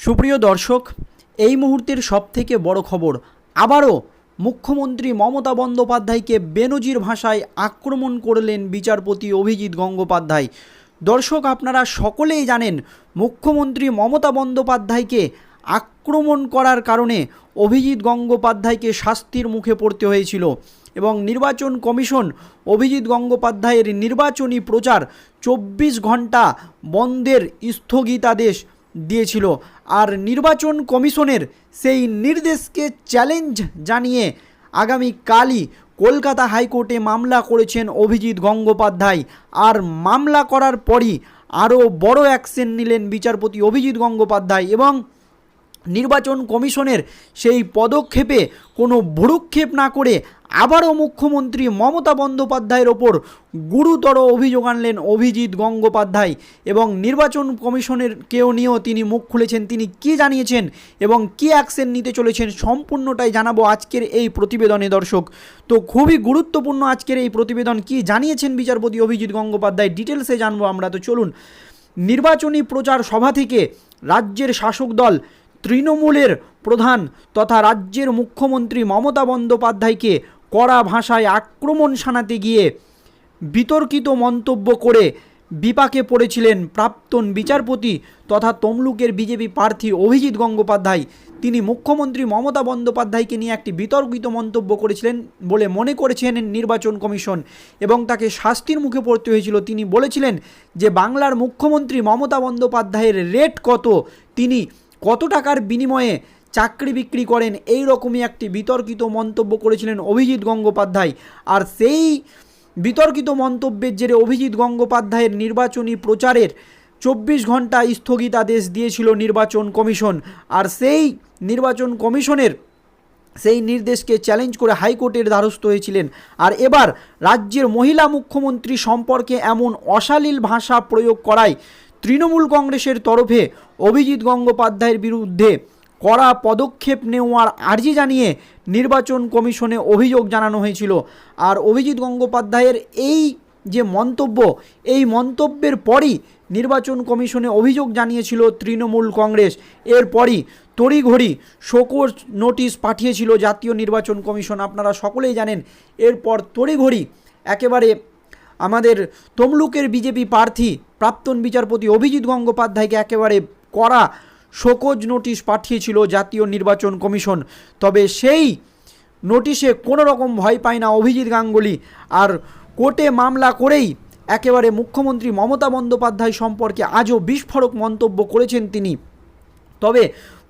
সুপ্রিয় দর্শক, এই মুহূর্তের সবথেকে বড় খবর, আবারও মুখ্যমন্ত্রী মমতা বন্দ্যোপাধ্যায়কে বেনজির ভাষায় আক্রমণ করলেন বিচারপতি অভিজিৎ গঙ্গোপাধ্যায়। দর্শক, আপনারা সকলেই জানেন, মুখ্যমন্ত্রী মমতা বন্দ্যোপাধ্যায়কে আক্রমণ করার কারণে অভিজিৎ গঙ্গোপাধ্যায়কে শাস্তির মুখে পড়তে হয়েছিল এবং নির্বাচন কমিশন অভিজিৎ গঙ্গোপাধ্যায়ের নির্বাচনী প্রচার চব্বিশ ঘণ্টা বন্ধের স্থগিতাদেশ দিয়েছিল। আর নির্বাচন কমিশনের সেই নির্দেশকে চ্যালেঞ্জ জানিয়ে আগামী কালই কলকাতা হাইকোর্টে মামলা করেছেন অভিজিৎ গঙ্গোপাধ্যায়। আর মামলা করার পরই আরও বড় অ্যাকশন নিলেন বিচারপতি অভিজিৎ গঙ্গোপাধ্যায় এবং নির্বাচন কমিশনের সেই পদক্ষেপে কোনো ভ্রুক্ষেপ না করে আবারও মুখ্যমন্ত্রী মমতা বন্দ্যোপাধ্যায়ের ওপর গুরুতর অভিযোগ আনলেন অভিজিৎ গঙ্গোপাধ্যায় এবং নির্বাচন কমিশনের কেউ নিয়েও তিনি মুখ খুলেছেন, তিনি কি জানিয়েছেন এবং কি অ্যাকশন নিতে চলেছেন সম্পূর্ণটাই জানাব আজকের এই প্রতিবেদনে, দর্শক। তো খুবই গুরুত্বপূর্ণ আজকের এই প্রতিবেদন, কি জানিয়েছেন বিচারপতি অভিজিৎ গঙ্গোপাধ্যায়? ডিটেলসে জানব আমরা, তো চলুন। নির্বাচনী প্রচার সভা থেকে রাজ্যের শাসক দল তৃণমূলের প্রধান তথা রাজ্যের মুখ্যমন্ত্রী মমতা বন্দ্যোপাধ্যায়কে কড়া ভাষায় আক্রমণ শানাতে গিয়ে বিতর্কিত মন্তব্য করে বিপাকে পড়েছিলেন প্রাক্তন বিচারপতি তথা তমলুকের বিজেপি প্রার্থী অভিজিৎ গঙ্গোপাধ্যায়। তিনি মুখ্যমন্ত্রী মমতা বন্দ্যোপাধ্যায়কে নিয়ে একটি বিতর্কিত মন্তব্য করেছিলেন বলে মনে করেছেন নির্বাচন কমিশন এবং তাকে শাস্তির মুখে পড়তে হয়েছিল। তিনি বলেছিলেন যে, বাংলার মুখ্যমন্ত্রী মমতা বন্দ্যোপাধ্যায়ের রেট কত? তিনি কত টাকার বিনিময়ে চাকরি বিক্রি করেন? এই রকমই একটি বিতর্কিত মন্তব্য করেছিলেন অভিজিৎ গঙ্গোপাধ্যায়। আর সেই বিতর্কিত মন্তব্যের জেরে অভিজিৎ গঙ্গোপাধ্যায়ের নির্বাচনী প্রচারের চব্বিশ ঘণ্টা স্থগিতাদেশ দিয়েছিল নির্বাচন কমিশন। আর সেই নির্বাচন কমিশনের সেই নির্দেশকে চ্যালেঞ্জ করে হাইকোর্টের দ্বারস্থ হয়েছিলেন। আর এবার রাজ্যের মহিলা মুখ্যমন্ত্রী সম্পর্কে এমন অশালীল ভাষা প্রয়োগ করায় তৃণমূল কংগ্রেসের তরফে অভিজিৎ গঙ্গোপাধ্যায়ের বিরুদ্ধে কড়া পদক্ষেপ নেওয়ার আর্জি জানিয়ে নির্বাচন কমিশনে অভিযোগ জানানো হয়েছিল। আর অভিজিৎ গঙ্গোপাধ্যায়ের এই যে মন্তব্য, এই মন্তব্যের পরই নির্বাচন কমিশনে অভিযোগ জানিয়েছিল তৃণমূল কংগ্রেস। এরপরই তড়িঘড়ি শোকর নোটিশ পাঠিয়েছিল জাতীয় নির্বাচন কমিশন, আপনারা সকলেই জানেন। এরপর তড়িঘড়ি একেবারে আমাদের তমলুকের বিজেপি প্রার্থী প্রাক্তন বিচারপতি অভিজিৎ গঙ্গোপাধ্যায়কে একেবারে করা শোকজ নোটিশ পাঠিয়েছিল জাতীয় নির্বাচন কমিশন। তবে সেই নোটিশে কোনো রকম ভয় পায় না অভিজিৎ গাঙ্গুলি। আর কোর্টে মামলা করেই একেবারে মুখ্যমন্ত্রী মমতা বন্দ্যোপাধ্যায় সম্পর্কে আজও বিস্ফোরক মন্তব্য করেছেন তিনি। তবে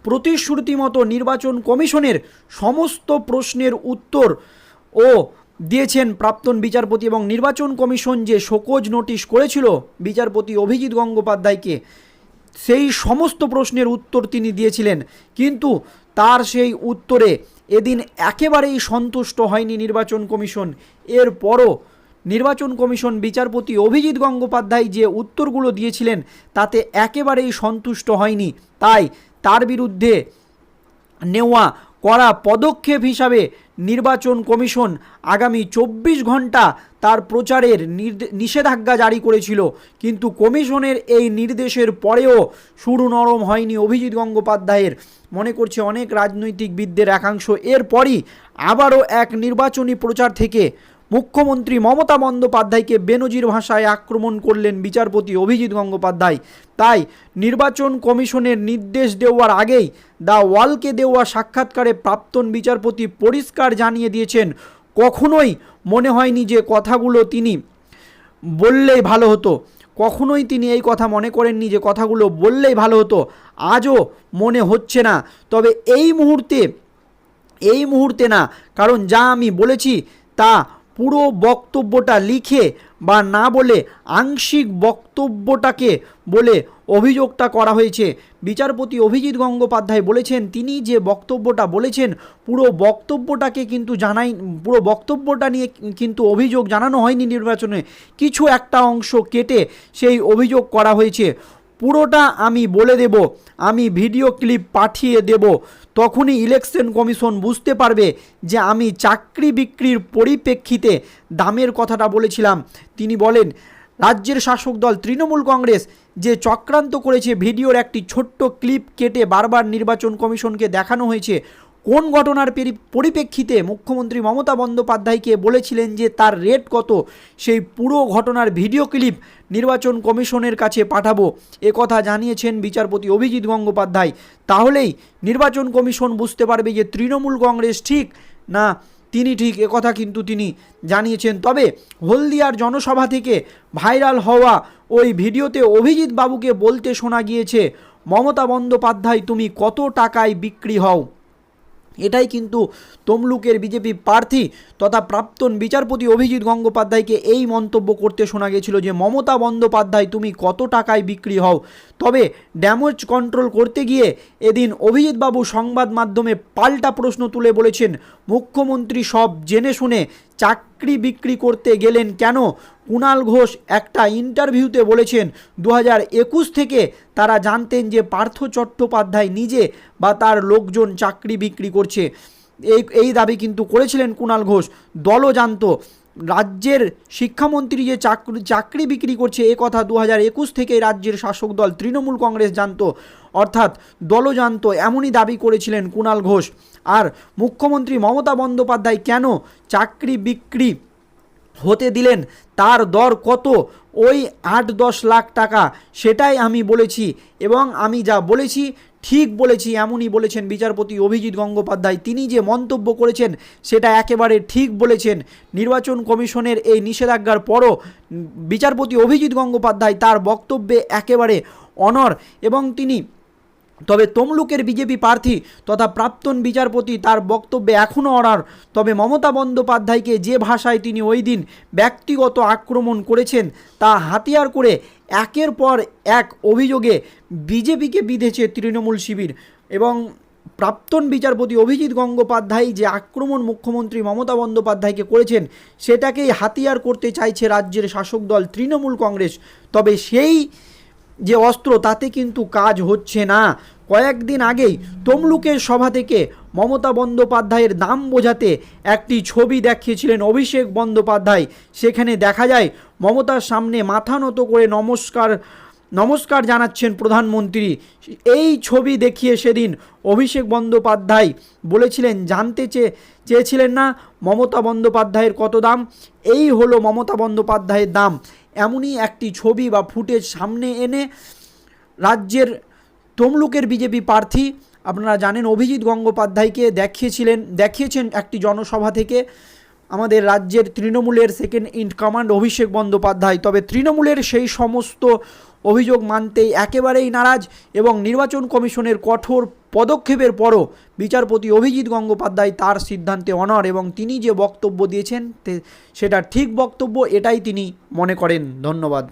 প্রতিশ্রুতি মতো নির্বাচন কমিশনের সমস্ত প্রশ্নের উত্তর ও দিয়েছেন প্রাক্তন বিচারপতি এবং নির্বাচন কমিশন যে শোকজ নোটিশ করেছিল বিচারপতি অভিজিৎ গঙ্গোপাধ্যায়কে, সেই সমস্ত প্রশ্নের উত্তর তিনি দিয়েছিলেন। কিন্তু তার সেই উত্তরে এদিন একেবারেই সন্তুষ্ট হয়নি নির্বাচন কমিশন। এরপরও নির্বাচন কমিশন বিচারপতি অভিজিৎ গঙ্গোপাধ্যায় যে উত্তরগুলো দিয়েছিলেন, তাতে একেবারেই সন্তুষ্ট হয়নি। তাই তার বিরুদ্ধে নেওয়া করা পদক্ষেপ হিসাবে নির্বাচন কমিশন আগামী চব্বিশ ঘণ্টা তার প্রচারের নিষেধাজ্ঞা জারি করেছিল। কিন্তু কমিশনের এই নির্দেশের পরেও শুরু নরম হয়নি অভিজিৎ গঙ্গোপাধ্যায়ের। মনে করছে অনেক রাজনৈতিক রাজনৈতিকবিদদের একাংশ। এরপরই আবারও এক নির্বাচনী প্রচার থেকে মুখ্যমন্ত্রী মমতা বন্দ্যোপাধ্যায়কে বেনজির ভাষায় আক্রমণ করলেন বিচারপতি অভিজিৎ গঙ্গোপাধ্যায়। তাই নির্বাচন কমিশনের নির্দেশ দেওয়ার আগেই দ্য ওয়ালকে দেওয়া সাক্ষাৎকারে প্রাক্তন বিচারপতি পরিষ্কার জানিয়ে দিয়েছেন, কখনোই মনে হয়নি যে কথাগুলো তিনি বললেই ভালো হতো। কখনোই তিনি এই কথা মনে করেননি যে কথাগুলো বললেই ভালো হতো। আজও মনে হচ্ছে না। তবে এই মুহূর্তে এই মুহূর্তে না, কারণ যা আমি বলেছি তা পুরো বক্তব্যটা লিখে বা না বলে আংশিক বক্তব্যটাকে বলে অভিযোগটা করা হয়েছে। বিচারপতি অভিজিৎ গঙ্গোপাধ্যায় বলেছেন, তিনি যে বক্তব্যটা বলেছেন, পুরো বক্তব্যটাকে কিন্তু জানাই, পুরো বক্তব্যটা নিয়ে কিন্তু অভিযোগ জানানো হয়নি নির্বাচনে। কিছু একটা অংশ কেটে সেই অভিযোগ করা হয়েছে। পুরোটা আমি বলে দেব, আমি ভিডিও ক্লিপ পাঠিয়ে দেব। তখনই ইলেকশন কমিশন বুঝতে পারবে যে আমি চাকরি বিক্রির পরিপ্রেক্ষিতে দামের কথাটা বলেছিলাম। তিনি বলেন, রাজ্যের শাসক দল তৃণমূল কংগ্রেস যে চক্রান্ত করেছে, ভিডিওর একটি ছোট্ট ক্লিপ কেটে বারবার নির্বাচন কমিশনকে দেখানো হয়েছে কোন ঘটনার পরিপ্রেক্ষিতে মুখ্যমন্ত্রী মমতা বন্দ্যোপাধ্যায়কে বলেছিলেন যে তার রেট কত? সেই পুরো ঘটনার ভিডিও ক্লিপ নির্বাচন কমিশনের কাছে পাঠাবো। এ কথা জানিয়েছেন বিচারপতি অভিজিৎ গঙ্গোপাধ্যায়। তাহলেই নির্বাচন কমিশন বুঝতে পারবে যে তৃণমূল কংগ্রেস ঠিক না তিনি ঠিক একথা কিন্তু তিনি জানিয়েছেন। তবে হলদিয়ার জনসভা থেকে ভাইরাল হওয়া ওই ভিডিওতে অভিজিৎ বাবুকে বলতে শোনা গিয়েছে, মমতা বন্দ্যোপাধ্যায়, তুমি কত টাকায় বিক্রি হও? এটাই কিন্তু তমলুকের বিজেপি প্রার্থী তথা প্রাক্তন বিচারপতি অভিজিৎ গঙ্গোপাধ্যায়কে এই মন্তব্য করতে শোনা গেছিল যে, মমতা বন্দ্যোপাধ্যায়, তুমি কত টাকায় বিক্রি হও? তবে ড্যামেজ কন্ট্রোল করতে গিয়ে এদিন অভিজিৎবাবু সংবাদ মাধ্যমে পাল্টা প্রশ্ন তুলে বলেছেন, মুখ্যমন্ত্রী সব জেনে শুনে চাকরি বিক্রি করতে গেলেন কেন? কুণাল ঘোষ একটা ইন্টারভিউতে বলেছেন দু থেকে তারা জানতেন যে পার্থ চট্টোপাধ্যায় নিজে বা তার লোকজন চাকরি বিক্রি করছে। এই এই দাবি কিন্তু করেছিলেন কুণাল ঘোষ। দলও জানত, রাজ্যের শিক্ষামন্ত্রী যে চাকরি চাকরি বিক্রি করছে, এ কথা দু হাজার একুশ থেকে রাজ্যের শাসক দল তৃণমূল কংগ্রেস জানতো। অর্থাৎ দলও জানতো এমনই দাবি করেছিলেন কুণাল ঘোষ। আর মুখ্যমন্ত্রী মমতা বন্দ্যোপাধ্যায় কেন চাকরি বিক্রি হতে দিলেন? তার দর কত? ওই আট দশ লাখ টাকা সেটাই আমি বলেছি এবং আমি যা বলেছি ঠিক বলেছি, এমনই বলেছেন বিচারপতি অভিজিৎ গঙ্গোপাধ্যায়। তিনি যে মন্তব্য করেছেন সেটা একেবারে ঠিক বলেছেন। নির্বাচন কমিশনের এই নিষেধাজ্ঞার পরও বিচারপতি অভিজিৎ গঙ্গোপাধ্যায় তার বক্তব্যে একেবারে অনর এবং তিনি তবে তমলুকের বিজেপি প্রার্থী তথা প্রাক্তন বিচারপতি তার বক্তব্যে এখনও অনার তবে মমতা বন্দ্যোপাধ্যায়কে যে ভাষায় তিনি ওই দিন ব্যক্তিগত আক্রমণ করেছেন, তা হাতিয়ার করে একের পর এক অভিযোগে বিজেপিকে বিঁধেছে তৃণমূল শিবির এবং প্রাক্তন বিচারপতি অভিজিৎ গঙ্গোপাধ্যায় যে আক্রমণ মুখ্যমন্ত্রী মমতা বন্দ্যোপাধ্যায়কে করেছেন, সেটাকেই হাতিয়ার করতে চাইছে রাজ্যের শাসক দল তৃণমূল কংগ্রেস। তবে সেই যে অস্ত্র, তাতে কিন্তু কাজ হচ্ছে না। কয়েকদিন আগেই তমলুকের সভা থেকে মমতা বন্দ্যোপাধ্যায়ের দাম বোঝাতে একটি ছবি দেখিয়েছিলেন অভিষেক বন্দ্যোপাধ্যায়। সেখানে দেখা যায়, মমতার সামনে মাথা নত করে নমস্কার নমস্কার জানাচ্ছেন প্রধানমন্ত্রী। এই ছবি দেখিয়ে সেদিন অভিষেক বন্দ্যোপাধ্যায় বলেছিলেন, জানতে চেয়ে, চেয়েছিলেন না মমতা বন্দ্যোপাধ্যায়ের কত দাম? এই হলো মমতা বন্দ্যোপাধ্যায়ের দাম। এমনই একটি ছবি বা ফুটেজ সামনে এনে রাজ্যের তমলুকের বিজেপি প্রার্থী, আপনারা জানেন অভিজিৎ গঙ্গোপাধ্যায়কে দেখিয়েছিলেন, দেখিয়েছেন একটি জনসভা থেকে। আমাদের রাজ্যের তৃণমূলের second in command Abhishek Bandyopadhyay. তবে তৃণমূলের সেই সমস্ত অভিযোগ মানতেই একেবারেই নারাজ এবং নির্বাচন কমিশনের কঠোর পদক্ষেপের পরও বিচারপতি অভিজিৎ গঙ্গোপাধ্যায় তার সিদ্ধান্তে অনর এবং তিনি যে বক্তব্য দিয়েছেন সেটা ঠিক বক্তব্য, এটাই তিনি মনে করেন। ধন্যবাদ।